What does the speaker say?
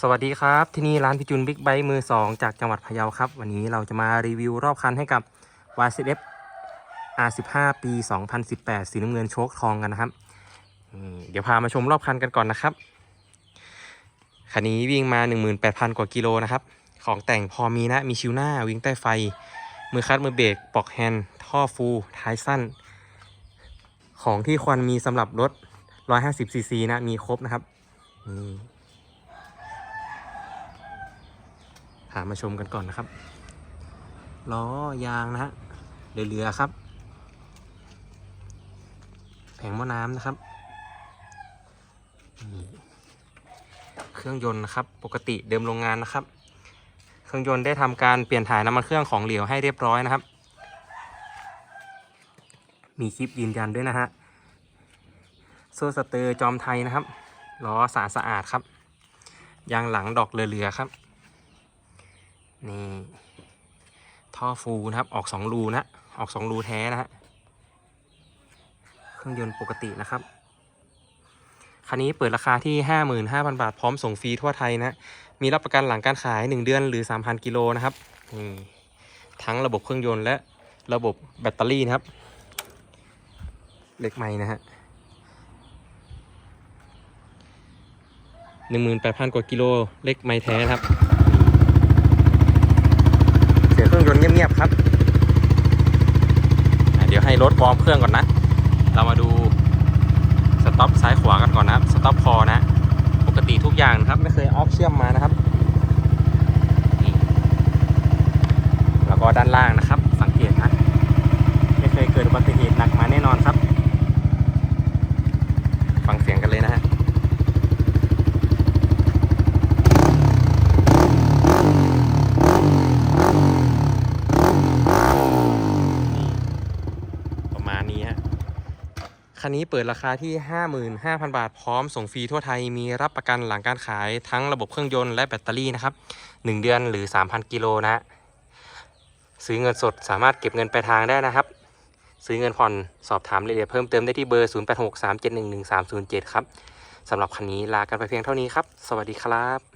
สวัสดีครับ ที่นี่ร้านพิจุนบิ๊กไบค์มือ 2 จากจังหวัดพะเยาครับ วันนี้เราจะมารีวิวรอบคันให้กับ YCF R15 ปี 2018 สีน้ำเงินโชคทองกันนะครับ เดี๋ยวพามาชมรอบคันกันก่อนนะครับ คันนี้วิ่งมา 18,000 กว่ากิโลนะครับ ของแต่งพอมีนะ มีชิวหน้า วิ่งใต้ไฟ มือคัดมือเบรกปอกแฮนด์ท่อฟูท้ายสั้น ของที่ควรมีสำหรับรถ 150ซีซีนะ มีครบนะครับนี่ หามาชมกันก่อนนะครับล้อยางนะฮะเรือๆครับ แผงหม้อน้ำนะครับ เครื่องยนต์นะครับปกติเดิมโรงงานนะครับ เครื่องยนต์ได้ทำการเปลี่ยนถ่ายน้ำมันเครื่องของเหลวให้เรียบร้อยนะครับ มีคลิปยืนยันด้วยนะฮะโซ่สเตอร์จอมไทยนะครับล้อสะอาดสะอาดครับยางหลังดอกเรือๆครับ นี่ ท่อฟูนะครับ ออกสองรูนะ ออกสองรูแท้นะฮะ เครื่องยนต์ปกตินะครับ คันนี้เปิดราคาที่ 55,000 บาท พร้อมส่งฟรีทั่วไทยนะ มีรับประกันหลังการขาย 1 เดือนหรือ 3,000 กิโลนะครับ นี่ ทั้งระบบเครื่องยนต์และระบบแบตเตอรี่นะครับ เล็กไม้นะฮะ18,000 กว่ากิโล เล็กไม้แท้นะครับ เสียงเครื่องยนต์เงียบๆครับอะเดี๋ยวให้ รถวอร์มเครื่องก่อนนะ เรามาดูสต็อปซ้ายขวากันก่อนนะครับสต็อปคอนะ ปกติทุกอย่างนะครับไม่เคยออฟเชื่อมมานะครับแล้วก็ด้านล่างนะครับ สังเกตนะไม่เคยเกิดอุบัติเหตุหนักมาแน่นอนครับ ฟังเสียงกันเลยนะฮะ นี่ประมาณนี้ฮะ คันนี้เปิดราคาที่ 55,000 บาท พร้อมส่งฟรีทั่วไทยมีรับประกันหลังการขายทั้งระบบเครื่องยนต์และแบตเตอรี่นะครับ 1 เดือนหรือ 3,000 กิโลนะฮะซื้อเงินสดสามารถเก็บเงินปลายทางได้นะครับ ซื้อเงินผ่อนสอบถามรายละเอียดเพิ่มเติมได้ที่เบอร์ 0863711307 ครับสำหรับคันนี้ลากันไปเพียงเท่านี้ครับ สวัสดีครับ